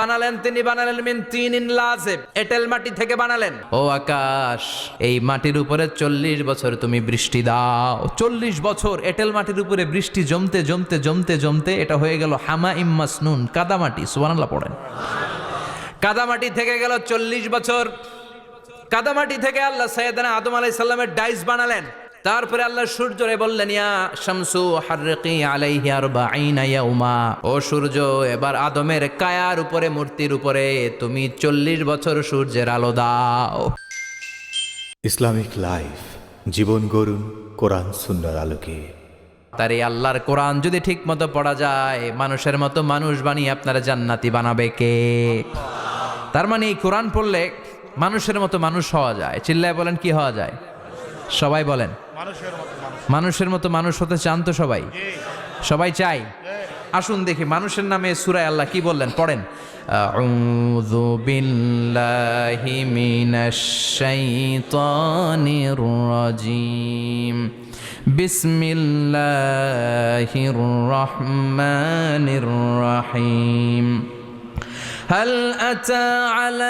বানালেন, তিনি বানালেন মিন তিন ইন লাজেব। এটেল মাটি থেকে বানালেন। ও আকাশ, এই মাটির উপরে চল্লিশ বছর তুমি বৃষ্টি দাও। চল্লিশ বছর এটেল মাটির উপরে বৃষ্টি জমতে জমতে জমতে জমতে এটা হয়ে গেল হামা ইম্মাস ইম্মাসনুন কাদামাটি সুবহানাল্লাহ পড়েন। কাদামাটি থেকে গেল চল্লিশ বছর। কাদামাটি থেকে আল্লাহ সৈয়দনা আদম আলাই সাল্লামের ডাইস বানালেন। তারপরে আল্লাহ সূর্যরে বললেন ইয়া শামসু হারকি আলাইহি আরবাঈনা ইয়াউমা। ও সূর্য এবার আদমের কায়ার উপরে মূর্তির উপরে তুমি চল্লিশ বছর সূর্যের আলো দাও। ইসলামিক লাইফ জীবন গড়ুন কোরআন সুন্নার আলোকে। তার এই আল্লাহর কোরআন যদি ঠিক মতো পড়া যায় মানুষের মতো মানুষ বানিয়ে আপনারা জান্নাতি বানাবে কে? তার মানে এই কোরআন পড়লে মানুষের মতো মানুষ হওয়া যায়। চিল্লায় বলেন কি হওয়া যায়? সবাই বলেন মানুষের মতো মানুষ হতে চান তো সবাই সবাই চাই আসুন দেখি মানুষের নামে সুরায় আল্লাহ কি বললেন পড়েন আউযু বিল্লাহি মিনাশ শাইতানির রাজিম বিসমিল্লাহির রহমানির রহিম هل أتى على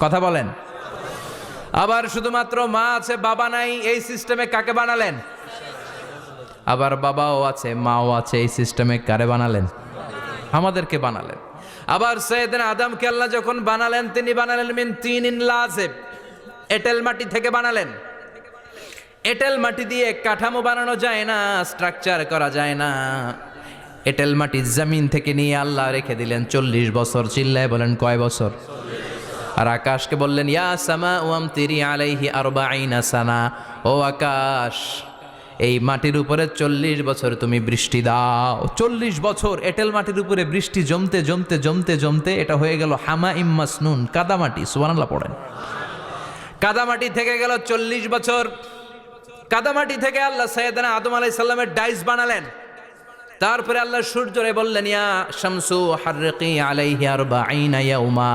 কথা বলেন। আবার শুধুমাত্র মা আছে, বাবা নাই, এই সিস্টেমে কাকে বানালেন? আবার বাবাও আছে, মাও আছে, এই সিস্টেমে কারে বানালেন? আমাদেরকে বানালেন। আবার সৈয়দিন আদমকে আল্লাহ যখন বানালেন, তিনি বানালেন মিন তিন ইন লাজেব। এটেল মাটি থেকে বানালেন। এটেল মাটি দিয়ে কাঠামো বানানো যায় না স্ট্রাকচার করা যায় না। এটেল মাটি জমিন থেকে নিয়ে আল্লাহ রেখে দিলেন, চল্লিশ বছর, চিল্লায় বলেন কয় বছর? আর আকাশকে বললেন, ইয়া সামা ওয়াম তিরি আলাইহি আরবাঈনা সানা ও আকাশ, এই মাটির উপরে চল্লিশ বছর তুমি বৃষ্টি দাও। চল্লিশ বছর এটেল মাটির উপরে বৃষ্টি জমতে জমতে জমতে জমতে এটা হয়ে গেল হামা ইম্মাসনুন কাদামাটি। সুবহানাল্লাহ, পড়েন। কাদামাটি থেকে গেল চল্লিশ বছর। কাদামাটি থেকে আল্লাহ সৈয়দনা আদম আলাই সাল্লামের ডাইস বানালেন। তারপরে আল্লাহ সূর্যরে বললেন, ইয়া শামসু হারকি আলাইহি আরবাঈনা ইয়াউমা।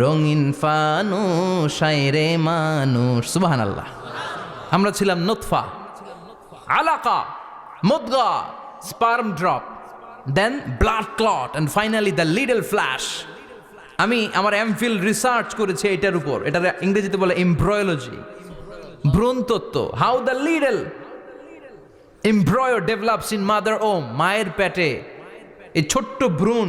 রঙিন ফানুষ হায় রে মানুষ। সুবাহান আল্লাহ আমরা ছিলাম নোৎফা আলাকা, মুদগা, sperm drop, then blood clot and finally the little flesh আমি আমার এমফিল রিসার্চ করেছি এটার উপর। এটা ইংরেজিতে বলে এমব্রয়োলজি ভ্রূণ তত্ত্ব how the little embryo develops in mother womb মায়ের পেটে। এই ছোট্ট ভ্রূণ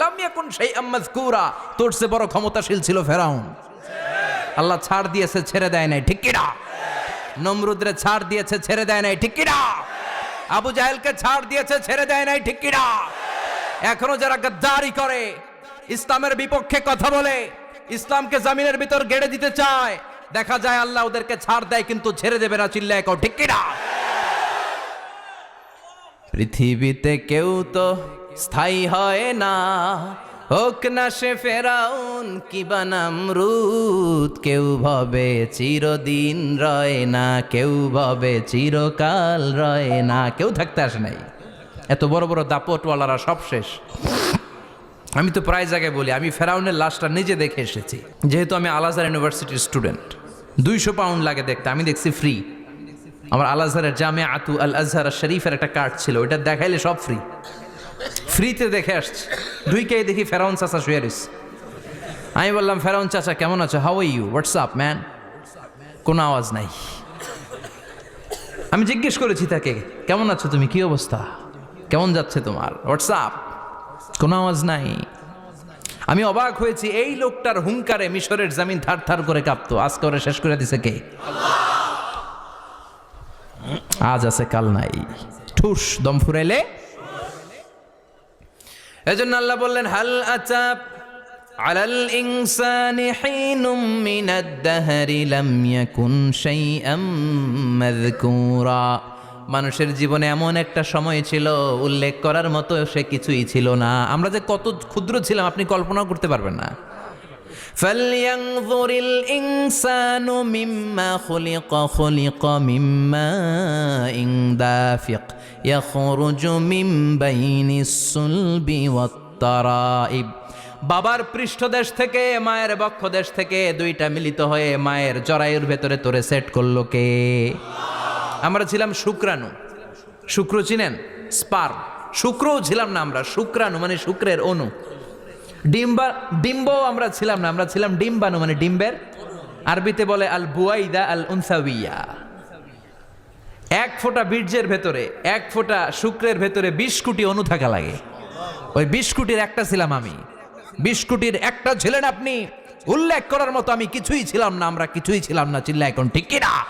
লাম ইয়াকুন সেই আম্মাজকুরা তোর সে বড় ক্ষমতাশীল ছিল ফেরাউন। আল্লাহ ছাড় দিয়েছে, ছেড়ে দেয় নাই, ঠিক কিনা? নমরুদ্রে ছাড় দিয়েছে, ছেড়ে দেয় নাই, ঠিক কিনা? আবু জাহেলকে ছাড় দিয়েছে, ছেড়ে দেয় নাই, ঠিক কিনা? এখনও যারা গাদ্দারি করে, ইসলামের বিপক্ষে কথা বলে, ইসলামকে জামিনের ভিতর গেড়ে দিতে চায়, দেখা যায় আল্লাহ ওদেরকে ছাড় দেয়, কিন্তু ছেড়ে দেবে না, চিল্লায় কও, ঠিক কিনা? পৃথিবীতে কেউ তো স্থায়ী হয় না। হোক না সে ফেরাউন, কি বানামরুদ কেউ ভাবে চিরদিন রয় না, কেউ ভাবে চিরকাল রয় না। কেউ থাকতে আসে নাই। এত বড় বড় দাপটওয়ালারা সব শেষ। আমি তো প্রায় জায়গায় বলি, আমি ফেরাউনের লাশটা নিজে দেখে এসেছি। যেহেতু আমি আলাজার ইউনিভার্সিটির স্টুডেন্ট, দুইশো পাউন্ড লাগে দেখতে, আমি দেখছি ফ্রি। আমার আল আজহারের জামে আতু আল আজহার শরীফের একটা কার্ড ছিল, ওইটা দেখাইলে সব ফ্রি। ফ্রিতে দেখে আসছি। ঢুইকে দেখি ফেরাউন চাচা শুয়ে রইছে। আমি বললাম, ফেরাউন চাচা, কেমন আছো? হাউ ইউ হোয়াটসঅ্যাপ ম্যান কোনো আওয়াজ নাই। আমি জিজ্ঞেস করেছি তাকে, কেমন আছো তুমি? কি অবস্থা? কেমন যাচ্ছে তোমার? হোয়াটসঅ্যাপ কোনো আওয়াজ নাই। আমি অবাক হয়েছি, এই লোকটার হুঙ্কারে মিশরের জামিন থার থার করে কাঁপতো। আজকে ওরা শেষ করে দিছে কে? আজ আছে, কাল নাই। ঠুস, দম ফুরাইলে এজন্য আল্লাহ বললেন হাল আচাপ আলাল ইনসানি হিনুম মিনাদ দাহরি লাম ইয়াকুন শাইআম মাযকুরা মানুষের জীবনে এমন একটা সময় ছিল উল্লেখ করার মতো সে কিছুই ছিল না আমরা যে কত ক্ষুদ্র ছিলাম আপনি কল্পনাও করতে পারবেন না فلينظر الإنسان مما خلق خلق من ماء دافق يخرج من بين الصلب والترائب বাবার পৃষ্ঠদেশ থেকে মায়ের বক্ষদেশ থেকে দুইটা মিলিত হয়ে মায়ের জরায়ুর ভেতরে তোরে সেট করলো কে আমরা ছিলাম শুক্রাণু শুক্র চিনেন স্পার শুক্রও ছিলাম না আমরা শুক্রাণু মানে শুক্রের অণু ডিম্বা ডিম্ব আমরা ছিলাম না আমরা ছিলাম ডিম্বাণু মানে ডিম্বের আরবিতে বলে আল বুয়াইদা আল উনসাউইয়া এক ফোঁটা বীর্যের ভেতরে, এক ফোঁটা শুক্রের ভেতরে বিশ কোটি অনু থাকা লাগে। ওই বিশ কোটির একটা ছিলাম আমি। বিশ কোটির একটা ছিলেন আপনি। উল্লেখ করার মতো আমি কিছুই ছিলাম না, আমরা কিছুই ছিলাম না চিল্লা এখন ঠিক কিনা?